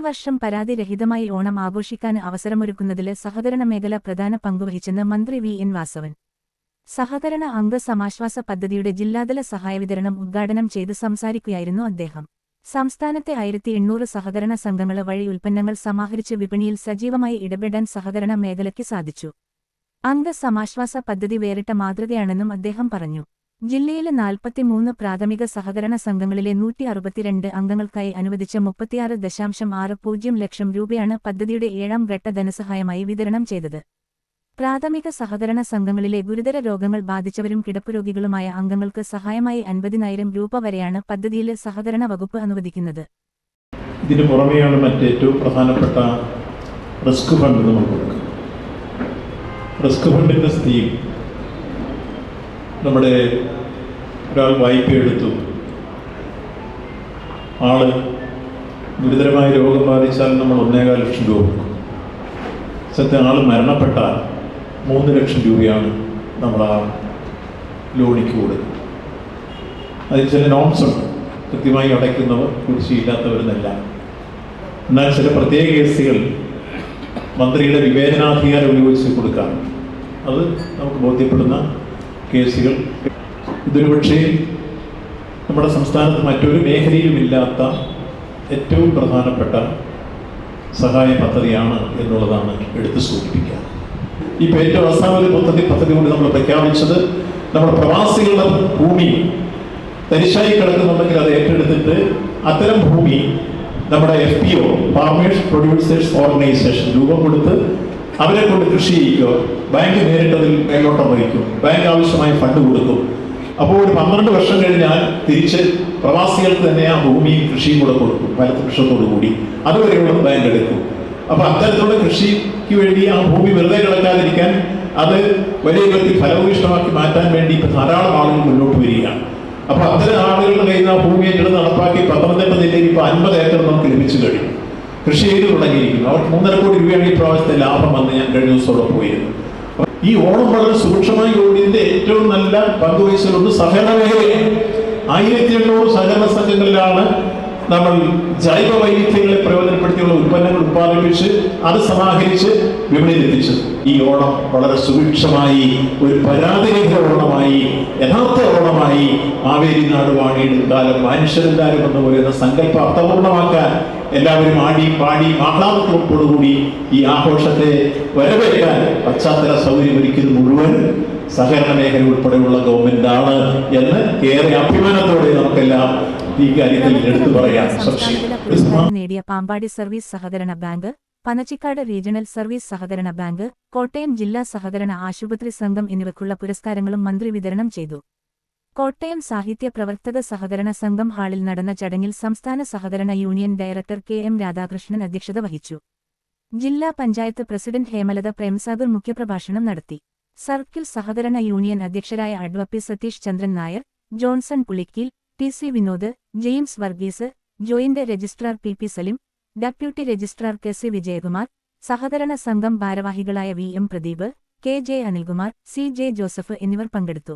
വർഷം പരാതിരഹിതമായി ഓണം ആഘോഷിക്കാൻ അവസരമൊരുക്കുന്നതിൽ സഹകരണ മേഖല പ്രധാന പങ്കുവഹിച്ചെന്ന് മന്ത്രി വി എൻ വാസവൻ. സഹകരണ അംഗ സമാശ്വാസ പദ്ധതിയുടെ ജില്ലാതല സഹായ വിതരണം ഉദ്ഘാടനം ചെയ്ത് സംസാരിക്കുകയായിരുന്നു അദ്ദേഹം. സംസ്ഥാനത്തെ ആയിരത്തി എണ്ണൂറ് സഹകരണ സംഘങ്ങൾ വഴി ഉൽപ്പന്നങ്ങൾ സമാഹരിച്ച് വിപണിയിൽ സജീവമായി ഇടപെടാൻ സഹകരണ മേഖലയ്ക്ക് സാധിച്ചു. അംഗ സമാശ്വാസ പദ്ധതി വേറിട്ട മാതൃകയാണെന്നും അദ്ദേഹം പറഞ്ഞു. ജില്ലയിലെ നാൽപ്പത്തിമൂന്ന് പ്രാഥമിക സഹകരണ സംഘങ്ങളിലെ നൂറ്റി അറുപത്തിരണ്ട് അംഗങ്ങൾക്കായി അനുവദിച്ച മുപ്പത്തിയാറ് ദശാംശം ആറ് പൂജ്യം ലക്ഷം രൂപയാണ് പദ്ധതിയുടെ ഏഴാം ഘട്ട ധനസഹായമായി വിതരണം ചെയ്തത്. പ്രാഥമിക സഹകരണ സംഘങ്ങളിലെ ഗുരുതര രോഗങ്ങൾ ബാധിച്ചവരും കിടപ്പുരോഗികളുമായ അംഗങ്ങൾക്ക് സഹായമായി അൻപതിനായിരം രൂപ വരെയാണ് പദ്ധതിയിലെ സഹകരണ വകുപ്പ് അനുവദിക്കുന്നത്. ഇതിന് പുറമെയാണ് മറ്റേറ്റവും പ്രധാനപ്പെട്ട റിസ്ക് ഫണ്ട് നമ്മൾ കൊടുക്കുക റിസ്ക് ഫണ്ടിന്റെ സ്ഥിതി നമ്മുടെ ഒരാൾ വായ്പ എടുത്തു. ആൾ ഗുരുതരമായ രോഗം ബാധിച്ചാൽ നമ്മൾ ഒന്നേകാൽ ലക്ഷം രൂപ കൊടുക്കും. സത്യം ആൾ മരണപ്പെട്ടാൽ മൂന്ന് ലക്ഷം രൂപയാണ് നമ്മൾ ആ ലോണിക്ക് കൊടുക്കുന്നത്. അതിൽ ചില നോംസ് ഉണ്ട്. കൃത്യമായി അടയ്ക്കുന്നവർ കുടിശ്ശിയില്ലാത്തവരെന്നെല്ലാം എന്നാൽ ചില പ്രത്യേക കേസുകൾ മന്ത്രിയുടെ വിവേചനാധികാരം ഉപയോഗിച്ച് കൊടുക്കാം. അത് നമുക്ക് ബോധ്യപ്പെടുന്ന കേസുകൾ ഇതൊരു പക്ഷേ നമ്മുടെ സംസ്ഥാനത്ത് മറ്റൊരു മേഖലയിലുമില്ലാത്ത ഏറ്റവും പ്രധാനപ്പെട്ട സഹായ പദ്ധതിയാണ് എന്നുള്ളതാണ് എടുത്തു സൂചിപ്പിക്കുക. ഇപ്പോൾ ഏറ്റവും അവസാന പദ്ധതി പദ്ധതി കൊണ്ട് നമ്മൾ പ്രഖ്യാപിച്ചത് നമ്മുടെ പ്രവാസികളുടെ ഭൂമി തരിശായി കിടക്കുന്നുണ്ടെങ്കിൽ അത് ഏറ്റെടുത്തിട്ട് അത്തരം ഭൂമി നമ്മുടെ F P O farmers producers organisation രൂപം കൊടുത്ത് അവരെ കൊണ്ട് കൃഷി ചെയ്യിക്കുക. ബാങ്ക് നേരിട്ടതിൽ മേലോട്ടം വഹിക്കും. ബാങ്ക് ആവശ്യമായി ഫണ്ട് കൊടുക്കും. അപ്പോൾ ഒരു പന്ത്രണ്ട് വർഷം കഴിഞ്ഞാൽ തിരിച്ച് പ്രവാസികൾക്ക് തന്നെ ആ ഭൂമിയും കൃഷിയും കൂടെ കൊടുക്കും. ഫലവൃക്ഷത്തോടു കൂടി. അതുവരെയുള്ള ബാങ്ക് എടുക്കും. അപ്പൊ അത്തരത്തിലുള്ള കൃഷിക്ക് വേണ്ടി ആ ഭൂമി വെറുതെ കിടക്കാതിരിക്കാൻ അത് വലിയ വിധത്തിൽ ഫലഭൂയിഷ്ടമാക്കി മാറ്റാൻ വേണ്ടി ഇപ്പൊ ധാരാളം ആളുകൾ മുന്നോട്ട് വരികയാണ്. അപ്പൊ അത്തരം ആളുകളുടെ കയ്യിൽ നിന്ന് ആ ഭൂമി ഏറ്റെടുത്ത് നടപ്പാക്കി പത്തനംതിട്ട ജില്ലയിൽ ഇപ്പൊ അൻപത് ഏക്കർ നമുക്ക് ലഭിച്ചു കഴിഞ്ഞു. കൃഷി ചെയ്ത് തുടങ്ങിയിരിക്കുന്നു. അവർക്ക് മൂന്നര കോടി രൂപയാണ് ഈ പ്രാവശ്യത്തെ ലാഭം വന്ന് ഞാൻ കഴിഞ്ഞ ദിവസത്തോടെ പോയിരുന്നു. ഈ ഓണം വളരെ സൂക്ഷ്മമായി ഓടിയതിന്റെ ഏറ്റവും നല്ല പങ്കുവഹിച്ചിട്ടുണ്ട് സഹകരണ മേഖലയാണ്. ആയിരത്തി എണ്ണൂറ് സഹകരണ സംഘങ്ങളിലാണ് നമ്മൾ ജൈവ വൈവിധ്യങ്ങളെ പ്രയോജനപ്പെടുത്തിയുള്ള ഉൽപ്പന്നങ്ങൾ ഉത്പാദിപ്പിച്ച് അത് സമാഹരിച്ച് വിപണിയിൽ എത്തിച്ചത് ഈ ഓണം വളരെ സുഭിക്ഷമായി ഒരു പരാതിരഹിത ഓണമായി യഥാർത്ഥ ഓണമായി ആവേരി നാട് വാണിയുടെ കാലം മനുഷ്യരെല്ലാവരും എന്ന് പറയുന്ന സങ്കല്പം അർത്ഥപൂർണമാക്കാൻ എല്ലാവരും ആടി പാടി ആഹ്ലാദത്തോടുകൂടി ഈ ആഘോഷത്തെ വരവേൽക്കാൻ പശ്ചാത്തല സൗകര്യമൊരുക്കിയത് മുഴുവൻ സഹകരണ മേഖല ഉൾപ്പെടെയുള്ള ആണ് എന്ന് ഏറെ അഭിമാനത്തോടെ നമുക്കെല്ലാം ഈ കാര്യത്തിൽ എടുത്തു നേടിയ പാമ്പാടി സർവീസ് സഹകരണ ബാങ്ക് പനച്ചിക്കാട് റീജിയണൽ സർവീസ് സഹകരണ ബാങ്ക് കോട്ടയം ജില്ലാ സഹകരണ ആശുപത്രി സംഘം എന്നിവയ്ക്കുള്ള പുരസ്കാരങ്ങളും മന്ത്രി വിതരണം ചെയ്തു. കോട്ടയം സാഹിത്യ പ്രവർത്തക സഹകരണ സംഘം ഹാളിൽ നടന്ന ചടങ്ങിൽ സംസ്ഥാന സഹകരണ union director K M Radhakrishnan അധ്യക്ഷത വഹിച്ചു. ജില്ലാ പഞ്ചായത്ത് പ്രസിഡന്റ് ഹേമലത പ്രേംസാഗർ മുഖ്യപ്രഭാഷണം നടത്തി. സർക്കിൾ സഹകരണ യൂണിയൻ അധ്യക്ഷരായ അഡ്വപ്പി Satheesh Chandran Nair Johnson Pulikkeel T C Vinod James Varghese joint registrar P P Salim deputy registrar K C Vijayakumar സഹകരണ സംഘം ഭാരവാഹികളായ V M Pradeep K J Anilkumar C J Joseph എന്നിവർ പങ്കെടുത്തു.